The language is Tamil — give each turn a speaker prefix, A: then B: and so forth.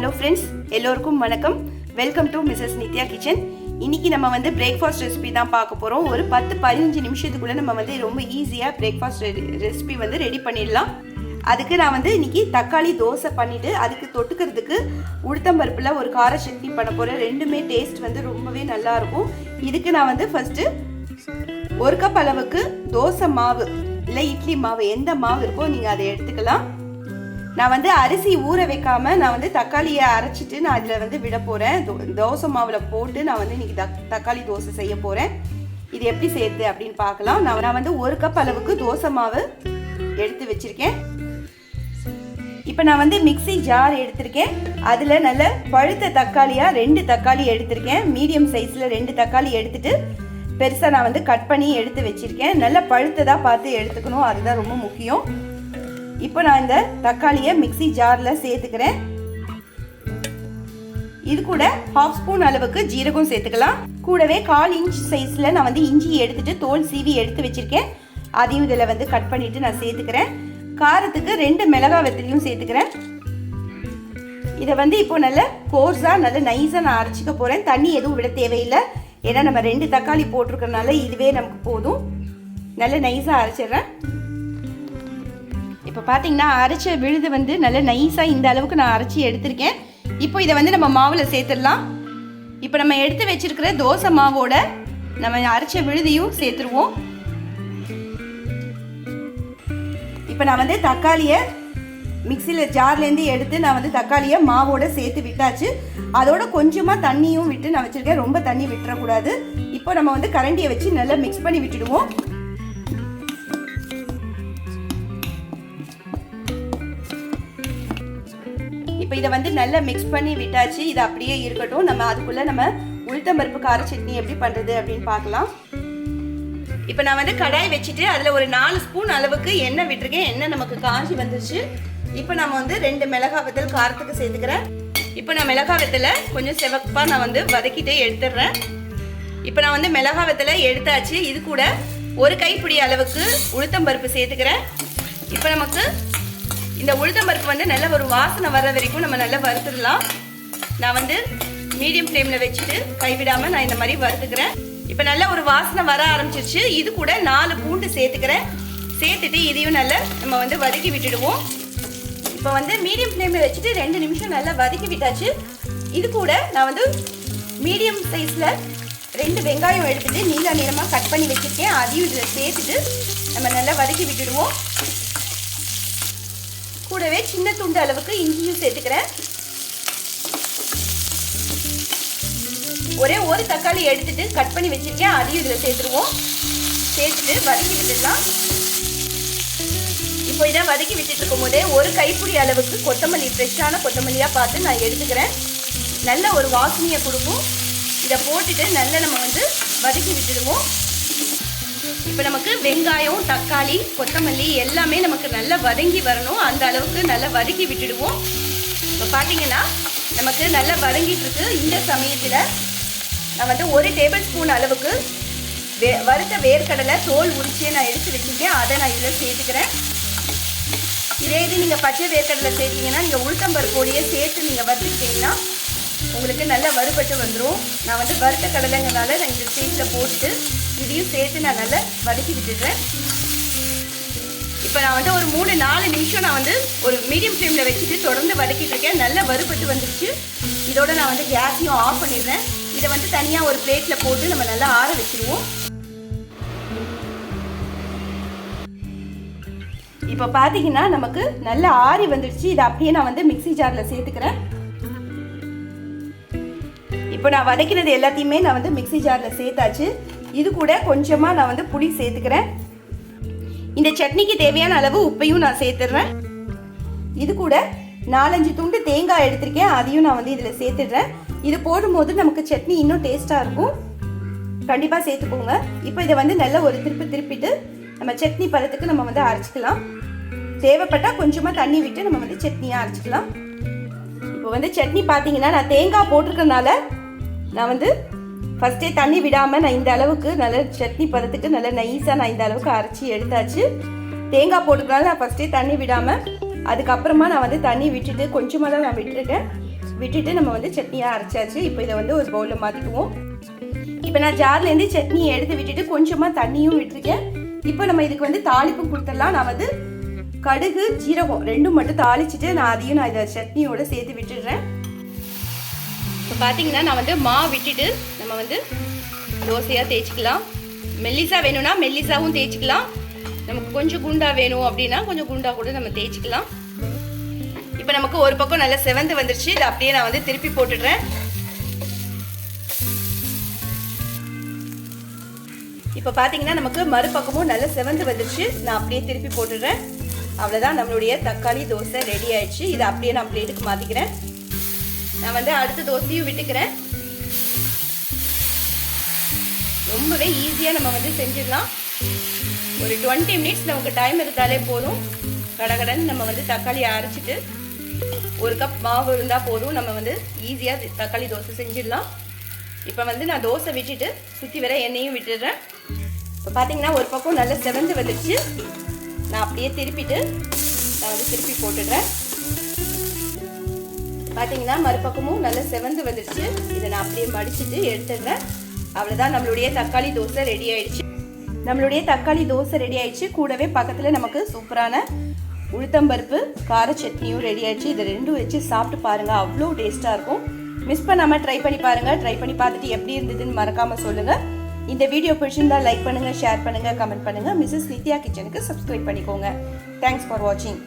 A: ஹலோ ஃப்ரெண்ட்ஸ் எல்லோருக்கும் வணக்கம். Welcome to Mrs Nithya kitchen இன்றைக்கி நம்ம வந்து பிரேக்ஃபாஸ்ட் ரெசிபி தான் பார்க்க போகிறோம் ஒரு பத்து பதினஞ்சு நிமிஷத்துக்குள்ளே நம்ம வந்து ரொம்ப ஈஸியாக பிரேக்ஃபாஸ்ட் ரெசிபி வந்து ரெடி பண்ணிடலாம். அதுக்கு நான் வந்து இன்னைக்கு தக்காளி தோசை பண்ணிவிட்டு அதுக்கு தொட்டுக்கிறதுக்கு உளுத்தம்பருப்பில் ஒரு கார சட்னி பண்ண போகிறேன் ரெண்டுமே டேஸ்ட் வந்து ரொம்பவே நல்லாயிருக்கும் இதுக்கு நான் வந்து ஃபஸ்ட்டு ஒரு கப் அளவுக்கு தோசை மாவு இல்லை இட்லி மாவு எந்த மாவு இருக்கோ நீங்கள் அதை எடுத்துக்கலாம். நான் வந்து அரிசி ஊற வைக்காம நான் வந்து தக்காளியை அரைச்சிட்டு நான் அதில் வந்து விட போகிறேன் தோசை மாவில் போட்டு நான் வந்து இன்னைக்கு தக் தக்காளி தோசை செய்ய போகிறேன் இது எப்படி சேர்த்து அப்படின்னு பார்க்கலாம். நான் நான் வந்து ஒரு கப் அளவுக்கு தோசை மாவு எடுத்து வச்சிருக்கேன். இப்போ நான் வந்து மிக்ஸி ஜார் எடுத்திருக்கேன். அதில் நல்ல பழுத்த தக்காளியாக ரெண்டு தக்காளி எடுத்திருக்கேன். மீடியம் சைஸில் ரெண்டு தக்காளி எடுத்துட்டு பெருசாக நான் வந்து கட் பண்ணி எடுத்து வச்சிருக்கேன். நல்ல பழுத்ததாக பார்த்து எடுத்துக்கணும். அதுதான் ரொம்ப முக்கியம். இப்போ நான் இந்த தக்காளியை மிக்ஸி ஜாரில் சேர்த்துக்கிறேன். இது கூட ஹாஃப் ஸ்பூன் அளவுக்கு ஜீரகம் சேர்த்துக்கலாம். கூடவே கால் இன்ச் சைஸில் நான் வந்து இஞ்சி எடுத்துட்டு தோல் சீவி எடுத்து வச்சுருக்கேன். அதையும் இதில் வந்து கட் பண்ணிவிட்டு நான் சேர்த்துக்கிறேன். காரத்துக்கு ரெண்டு மிளகா வெத்திலையும் சேர்த்துக்கிறேன். இதை வந்து இப்போ நல்ல கோர்ஸாக நல்ல நைஸாக நான் அரைச்சிக்க போகிறேன் தண்ணி எதுவும் விட தேவையில்லை. ஏன்னா நம்ம ரெண்டு தக்காளி போட்டிருக்கறனால இதுவே நமக்கு போதும். நல்ல நைஸாக அரைச்சிடுறேன். இப்போ பார்த்தீங்கன்னா அரைச்ச விழுது வந்து நல்லா நைஸாக இந்த அளவுக்கு நான் அரைச்சி எடுத்திருக்கேன். இப்போ இதை வந்து நம்ம மாவில் சேர்த்துடலாம். இப்போ நம்ம எடுத்து வச்சிருக்கிற தோசை மாவோட நம்ம அரைச்ச விழுதியும் சேர்த்துருவோம். இப்போ நான் வந்து தக்காளியை மிக்சியில் ஜார்லேருந்து எடுத்து நான் வந்து தக்காளியை மாவோட சேர்த்து விட்டாச்சு. அதோட கொஞ்சமாக தண்ணியும் விட்டு நான் வச்சுருக்கேன். ரொம்ப தண்ணி விட்டுறக்கூடாது. இப்போ நம்ம வந்து கரண்டியை வச்சு நல்லா மிக்ஸ் பண்ணி விட்டுடுவோம். இதை வந்து நல்லா மிக்ஸ் பண்ணி விட்டாச்சு. இது அப்படியே இருக்கட்டும். நம்ம அதுக்குள்ளே நம்ம உளுத்தம்பருப்பு கார சட்னி எப்படி பண்ணுறது அப்படின்னு பார்க்கலாம். இப்போ நான் வந்து கடாய் வச்சுட்டு அதில் ஒரு நாலு ஸ்பூன் அளவுக்கு எண்ணெய் விட்டுருக்கேன். எண்ணெய் நமக்கு காஞ்சி வந்துருச்சு. இப்போ நம்ம வந்து ரெண்டு மிளகாய் வத்தல் காரத்துக்கு சேர்த்துக்கிறேன் இப்போ நான் மிளகாய் வத்தலை கொஞ்சம் சிவப்பாக நான் வந்து வதக்கிட்டே எடுத்துடுறேன். இப்போ நான் வந்து மிளகாய் வத்தலை எடுத்தாச்சு. இது கூட ஒரு கைப்பிடி அளவுக்கு உளுத்தம்பருப்பு சேர்த்துக்கிறேன். இப்போ நமக்கு இந்த உளுத்தம்பருப்பு வந்து நல்ல ஒரு வாசனை வர்ற வரைக்கும் நம்ம நல்லா வறுத்துடலாம். நான் வந்து மீடியம் ஃப்ளேமில் வச்சுட்டு கைவிடாமல் நான் இந்த மாதிரி வறுத்துக்கிறேன். இப்போ நல்ல ஒரு வாசனை வர ஆரம்பிச்சிருச்சு. இது கூட நாலு பூண்டு சேர்த்துக்கிறேன். சேர்த்துட்டு இதையும் நல்லா நம்ம வந்து வதக்கி விட்டுடுவோம். இப்போ வந்து மீடியம் ஃப்ளேமில் வச்சுட்டு ரெண்டு நிமிஷம் நல்லா வதக்கி விட்டாச்சு. இது கூட நான் வந்து மீடியம் சைஸில் ரெண்டு வெங்காயம் எடுத்துட்டு நீல நீளமாக கட் பண்ணி வச்சுருக்கேன். அதையும் இதில் சேர்த்துட்டு நம்ம நல்லா வதக்கி விட்டுடுவோம். கூடவே சின்ன துண்டு அளவுக்கு இஞ்சியும் சேர்த்துக்கிறேன். ஒரே ஒரு தக்காளி எடுத்துட்டு கட் பண்ணி வச்சிருக்கேன். அதையும் இதில் சேர்த்துருவோம். சேர்த்துட்டு வதக்கி விட்டுடலாம். இப்போ இதை வதக்கி விட்டுட்டு இருக்கும் போதே ஒரு கைப்பிடி அளவுக்கு கொத்தமல்லி ஃப்ரெஷ்ஷான கொத்தமல்லியாக பார்த்து நான் எடுத்துக்கிறேன். நல்ல ஒரு வாசனையை கொடுக்கும். இதை போட்டுட்டு நல்லா நம்ம வந்து வதக்கி விட்டுடுவோம். இப்போ நமக்கு வெங்காயம் தக்காளி கொத்தமல்லி எல்லாமே நமக்கு நல்லா வதங்கி வரணும். அந்த அளவுக்கு நல்லா வதக்கி விட்டுடுவோம். இப்போ பார்த்தீங்கன்னா நமக்கு நல்லா வதங்கிட்டுருக்கு இந்த சமயத்தில் நான் வந்து ஒரு டேபிள் ஸ்பூன் அளவுக்கு வே வறுத்த வேர்க்கடலை தோல் உரிச்சியை நான் எடுத்து வச்சுருக்கேன். அதை நான் இதில் சேர்த்துக்கிறேன். இதே இது நீங்கள் பச்சை வேர்க்கடலை சேர்த்தீங்கன்னா நீங்கள் உளுத்தம்பருப்போடையே சேர்த்து நீங்கள் வறுத்துக்கிட்டிங்கன்னா உங்களுக்கு நல்லா வறுபட்டு வந்துடும் நான் வந்து வறுத்த கடலைங்கிறனால நான் இந்த ஸ்டேஜில் போட்டு இதையும் சேர்த்து நான் நல்லா வதக்கி விட்டுடுறேன். இப்போ நான் வந்து ஒரு மூணு நாலு நிமிஷம் நான் வந்து ஒரு மீடியம் ஃப்ளேமில் வச்சுட்டு தொடர்ந்து வதக்கிட்டு இருக்கேன். நல்லா வறுபட்டு வந்துருச்சு. இதோட நான் வந்து கேஸையும் ஆஃப் பண்ணிடுறேன். இதை வந்து தனியாக ஒரு பிளேட்டில் போட்டு நம்ம நல்லா ஆற வச்சுருவோம். இப்போ பார்த்தீங்கன்னா நமக்கு நல்ல ஆறி வந்துடுச்சு இதை அப்படியே நான் வந்து மிக்ஸி ஜாரில் சேர்த்துக்கிறேன். இப்போ நான் வதக்கினது எல்லாத்தையுமே நான் வந்து மிக்ஸி ஜாரில் சேர்த்தாச்சு. இது கூட கொஞ்சமாக நான் வந்து புளி சேர்த்துக்கிறேன். இந்த சட்னிக்கு தேவையான அளவு உப்பையும் நான் சேர்த்துடுறேன். இது கூட நாலஞ்சு துண்டு தேங்காய் எடுத்திருக்கேன். அதையும் நான் வந்து இதில் சேர்த்துடுறேன். இது போடும்போது நமக்கு சட்னி இன்னும் டேஸ்ட்டாக இருக்கும். கண்டிப்பாக சேர்த்துக்கோங்க. இப்போ இதை வந்து நல்ல ஒரு திருப்பி திருப்பிட்டு நம்ம சட்னி பதத்துக்கு நம்ம வந்து அரைச்சிக்கலாம். தேவைப்பட்டால் கொஞ்சமாக தண்ணி விட்டு நம்ம வந்து சட்னியாக அரைச்சிக்கலாம். இப்போ வந்து சட்னி பார்த்தீங்கன்னா நான் தேங்காய் போட்டிருக்கனால நான் வந்து ஃபஸ்ட்டே தண்ணி விடாமல் நான் இந்த அளவுக்கு நல்ல சட்னி பதத்துக்கு நல்ல நைஸாக நான் இந்த அளவுக்கு அரைச்சி எடுத்தாச்சு. தேங்காய் போட்டுக்கலாம் நான் ஃபஸ்ட்டே தண்ணி விடாமல் அதுக்கப்புறமா நான் வந்து தண்ணி விட்டுட்டு கொஞ்சமாக தான் நான் விட்டுருக்கேன். விட்டுட்டு நம்ம வந்து சட்னியாக அரைச்சாச்சு. இப்போ இதை வந்து ஒரு பவுலில் மாற்றிக்குவோம் இப்போ நான் ஜார்லேருந்து சட்னியை எடுத்து விட்டுட்டு கொஞ்சமாக தண்ணியும் விட்டுருக்கேன். இப்போ நம்ம இதுக்கு வந்து தாளிப்பு கொடுத்துடலாம். நான் வந்து கடுகு ஜீரகம் ரெண்டும் மட்டும் தாளிச்சிட்டு நான் அதையும் நான் இதை சட்னியோட சேர்த்து விட்டுடுறேன். இப்போ பார்த்தீங்கன்னா நான் வந்து மா விட்டுட்டு நம்ம வந்து தோசையாக தேய்ச்சிக்கலாம். மெல்லிசா வேணும்னா மெல்லிசாவும் தேய்ச்சிக்கலாம். நமக்கு கொஞ்சம் குண்டா வேணும் அப்படின்னா கொஞ்சம் குண்டா கூட நம்ம தேய்ச்சிக்கலாம். இப்போ நமக்கு ஒரு பக்கம் நல்லா செவந்து வந்துருச்சு. இதை அப்படியே நான் வந்து திருப்பி போட்டுடுறேன். இப்போ பார்த்தீங்கன்னா நமக்கு மறுபக்கமும் நல்ல செவந்து வந்துருச்சு. நான் அப்படியே திருப்பி போட்டுடுறேன். அவ்வளோதான் நம்மளுடைய தக்காளி தோசை ரெடி ஆயிடுச்சு. இதை அப்படியே நான் பிளேட்டுக்கு மாற்றிக்கிறேன் நான் வந்து அடுத்த தோசையும் விட்டுக்கிறேன். ரொம்பவே ஈஸியாக நம்ம வந்து செஞ்சிடலாம். ஒரு டுவெண்ட்டி மினிட்ஸ் நமக்கு டைம் இருந்தாலே போதும். கடகடன்னு நம்ம வந்து தக்காளி அரைச்சிட்டு ஒரு கப் மாவு இருந்தால் போதும். நம்ம வந்து ஈஸியாக தக்காளி தோசை செஞ்சிடலாம். இப்போ வந்து நான் தோசை விட்டுட்டு சுற்றி வர எண்ணெயும் விட்டுடுறேன். இப்போ பார்த்தீங்கன்னா ஒரு பக்கம் நல்லா செவந்து வந்துடுச்சு. நான் அப்படியே திருப்பிட்டு நான் வந்து திருப்பி போட்டுடுறேன். பார்த்தீங்கன்னா மறுபக்கமும் நல்லா செவந்து வந்துடுச்சு இதை நான் அப்படியே மடிச்சுட்டு எடுத்துடுறேன். அவ்வளோதான் நம்மளுடைய தக்காளி தோசை ரெடி ஆயிடுச்சு. நம்மளுடைய தக்காளி தோசை ரெடி ஆயிடுச்சு. கூடவே பக்கத்தில் நமக்கு சூப்பரான உளுத்தம்பருப்பு கார சட்னியும் ரெடி ஆயிடுச்சு. இதை ரெண்டும் வச்சு சாப்பிட்டு பாருங்கள் அவ்வளோ டேஸ்ட்டாக இருக்கும். மிஸ் பண்ணாமல் ட்ரை பண்ணி பாருங்கள் ட்ரை பண்ணி பார்த்துட்டு எப்படி இருந்ததுன்னு மறக்காமல் சொல்லுங்கள் இந்த வீடியோ பிடிச்சிருந்தால் லைக் பண்ணுங்கள் ஷேர் பண்ணுங்கள் கமெண்ட் பண்ணுங்கள் மிஸ்ஸஸ் நித்யா கிச்சனுக்கு சப்ஸ்கிரைப் பண்ணிக்கோங்க. தேங்க்ஸ் ஃபார் வாட்சிங்